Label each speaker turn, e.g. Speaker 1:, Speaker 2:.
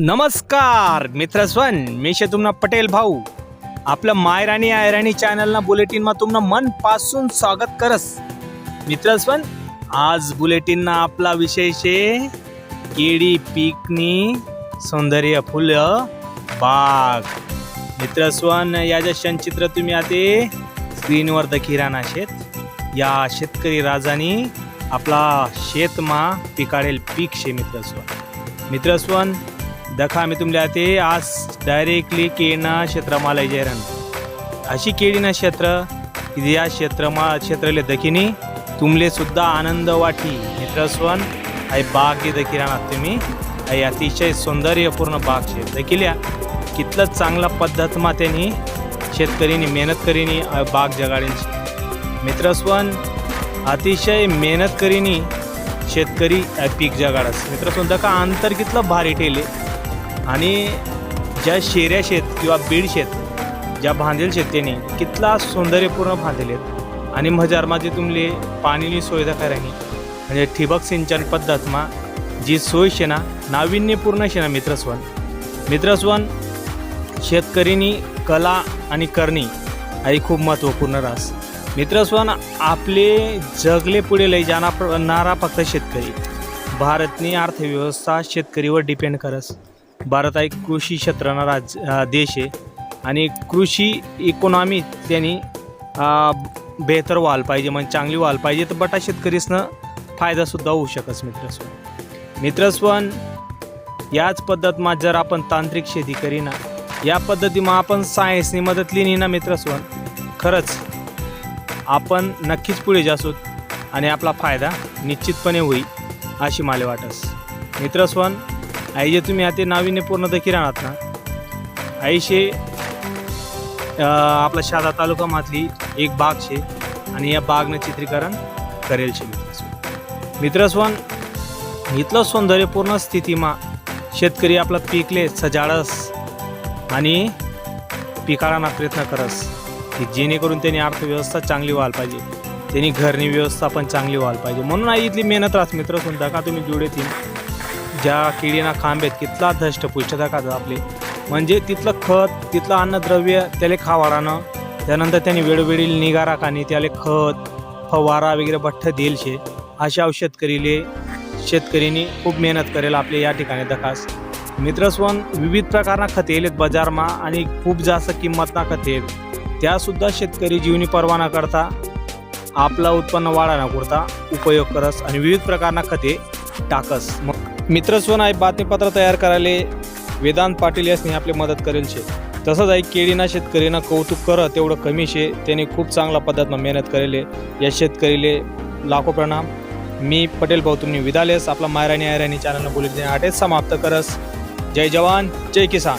Speaker 1: नमस्कार मित्रस्वन मी शे तुमना पटेल भाऊ. आपलं मायराणी आयराणी चॅनलना बुलेटिनमा तुमनं मनपासून स्वागत करस. मित्रस्वन आज बुलेटिनना आपला विषय शे केळी पीकनी सौंदर्य फुलं बाग. मित्रस्वन स्वन याचं क्षणचित्र तुम्ही आता स्क्रीनवर दखी राहणार शेत. या शेतकरी राजानी आपला शेतमा पिकाडेल पीक शे मित्रस्वन. मित्रस्वन दखा मी तुमल्या ते आज डायरेक्टली केळीना क्षेत्रमा लय जयरन अशी केळीना क्षेत्र की या क्षेत्रमा क्षेत्रले दखिनी तुमले सुद्धा आनंद वाटी मित्रस्वन आई बाग ही दखी राहणार तुम्ही. आई अतिशय सौंदर्यपूर्ण बाग शे. दखिल्या कितलं चांगला पद्धतमा त्यांनी शेतकरीनी मेहनत करीनी बाग जगाडींची मित्रस्वन अतिशय मेहनत करीनी शेतकरी अ, पीक जगाडस मित्रस्वन दका अंतर कितलं भारी ठेले. आणि ज्या शेऱ्या शेत किंवा बीड शेत ज्या बांधेल शेत त्यांनी कितला सौंदर्यपूर्ण बांधलेले आहेत. आणि माझी तुमले पाणीनी सुविधा करायनी. म्हणजे ठिबक सिंचन पद्धतमा जी सोय शेना नाविन्यपूर्ण शेना मित्रस्वन. मित्रस्वन शेतकरीनी कला आणि करणी ही खूप महत्त्वपूर्ण रास. मित्रस्वन आपले जगले पुढे लई नारा फक्त शेतकरी. भारतनी अर्थव्यवस्था शेतकरीवर डिपेंड करस. भारत हा एक कृषी क्षेत्रानं राज देश आहे. आणि कृषी इकॉनॉमी त्यांनी बेहतर व्हायला पाहिजे म्हणजे चांगली व्हायला पाहिजे तर बटा शेतकरीसनं फायदासुद्धा होऊ शकस मित्रस्वन मित्रस्वन याच पद्धतमा जर आपण तांत्रिक शेती करीना या पद्धतीमा आपण सायन्सनी मदत लिहिली ना मित्रस्वन खरंच आपण नक्कीच पुढे जासूत आणि आपला फायदा निश्चितपणे होईल अशी मला वाटस मित्रस्वन आई जे तुम्ही आता नाविन्यपूर्ण देखील राहणार ना? आईशे आपला शादा तालुकामधली एक बाग शे आणि या बागनं चित्रीकरण करेल शे मित्रस्वन इथलं सौंदर्यपूर्ण स्थितीमा शेतकरी आपला पिकले सजाडस आणि पिकाळांना प्रयत्न करस की जेणेकरून त्यांनी अर्थव्यवस्था चांगली व्हायला पाहिजे. त्यांनी घरनी व्यवस्था पण चांगली व्हायला पाहिजे. म्हणून आई इथली मेहनत राहत मित्र सुद्धा का तुम्ही जुडेतील ज्या किडीना खांब आहेत तिथला धष्टपुष्ट दाखवतात आपले. म्हणजे तिथलं खत तिथलं अन्नद्रव्य त्याला खावाडानं त्यानंतर त्यांनी वेळोवेळी निगा राखाने त्याला खत फवारा वगैरे बठ्ठ देईल शे अशा शेतकरीले शेतकरीनी खूप मेहनत करेल आपले या ठिकाणी दखास मित्रस्वन विविध प्रकारना खते येलेत बाजारमा आणि खूप जास्त किंमतना खते आहेत त्यासुद्धा शेतकरी जीवनी परवाना करता आपला उत्पन्न वाढाना करता उपयोग करस आणि विविध प्रकारना खते टाकस. मग मित्रस्वन आहे बातमीपत्र तयार करायला वेदांत पाटील यासनी आपली मदत करेल शे. तसंच आहे केळीना शेतकरीनं कौतुक कर तेवढं कमी शे. त्याने खूप चांगल्या पद्धतीनं मेहनत करेले. या शेतकरीले लाखो प्रणाम. मी पटेल भाऊ तुम्ही विदालेस. आपला मायराणी आयराणी चॅनलनं बोलित आटेच समाप्त करस. जय जवान जय किसान.